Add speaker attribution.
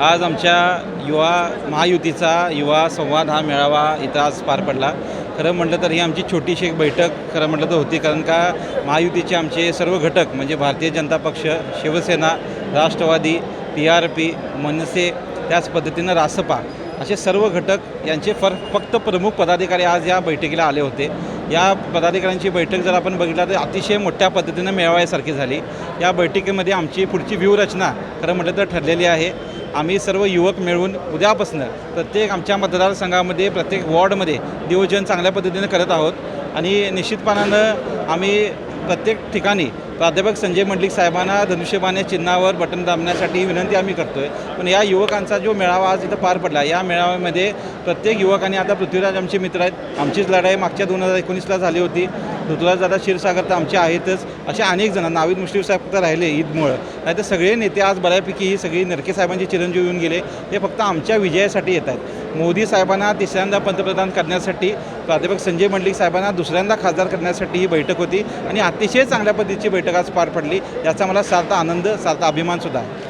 Speaker 1: आज आमच्या युवा महायुतीचा युवा संवाद हा मेळावा इथं आज पार पडला. खरं म्हटलं तर ही आमची छोटीशी एक बैठक खरं म्हटलं तर होती कारण का महायुतीचे आमचे सर्व घटक म्हणजे Bharatiya Janata Paksha Shiv Sena Rashtrawadi T R P Manase त्याच पद्धतीनं रासपा असे सर्व घटक यांचे फर फक्त प्रमुख पदाधिकारी आज या बैठकीला आले होते. या पदाधिकाऱ्यांची बैठक जर आपण बघितलं तर अतिशय मोठ्या पद्धतीनं मेळाव्यासारखी झाली. या बैठकीमध्ये आमची पुढची व्यूहरचना खरं म्हटलं तर ठरलेली आहे. आम्ही सर्व युवक मिळून उद्यापासून प्रत्येक आमच्या मतदारसंघामध्ये प्रत्येक वॉर्डमध्ये नियोजन चांगल्या पद्धतीनं करत आहोत. आणि निश्चितपणानं आम्ही प्रत्येक ठिकाणी प्राध्यापक संजय मंडलिक साहेबांना धनुष्यबाण चिन्हावर बटन दाबण्यासाठी विनंती आम्ही करतो आहे पण या युवकांचा जो मेळावा आज इथं पार पडला या मेळाव्यामध्ये प्रत्येक युवकांनी आता पृथ्वीराज आमचे मित्र आहेत. आमचीच लढाई मागच्या दोन हजार एकोणीसला झाली होती. ऋतुराज दादा क्षीरसागर तर आमचे आहेतच. असे अनेक जण नावीद मुश्रीफ साहेब फक्त राहिले ईदमुळं. नाही तर सगळे नेते आज बऱ्यापैकी ही सगळी नरके साहेबांचे चिरंजीव येऊन गेले. ते फक्त आमच्या विजयासाठी येत आहेत. मोदी साहेबांना तिसऱ्यांदा पंतप्रधान करण्यासाठी प्राध्यापक संजय मंडलिक साहेबांना दुसऱ्यांदा खासदार करण्यासाठी ही बैठक होती आणि अतिशय चांगल्या पद्धतीची बैठक आज पार पडली. याचा मला सार्थ आनंद सार्थ अभिमानसुद्धा आहे.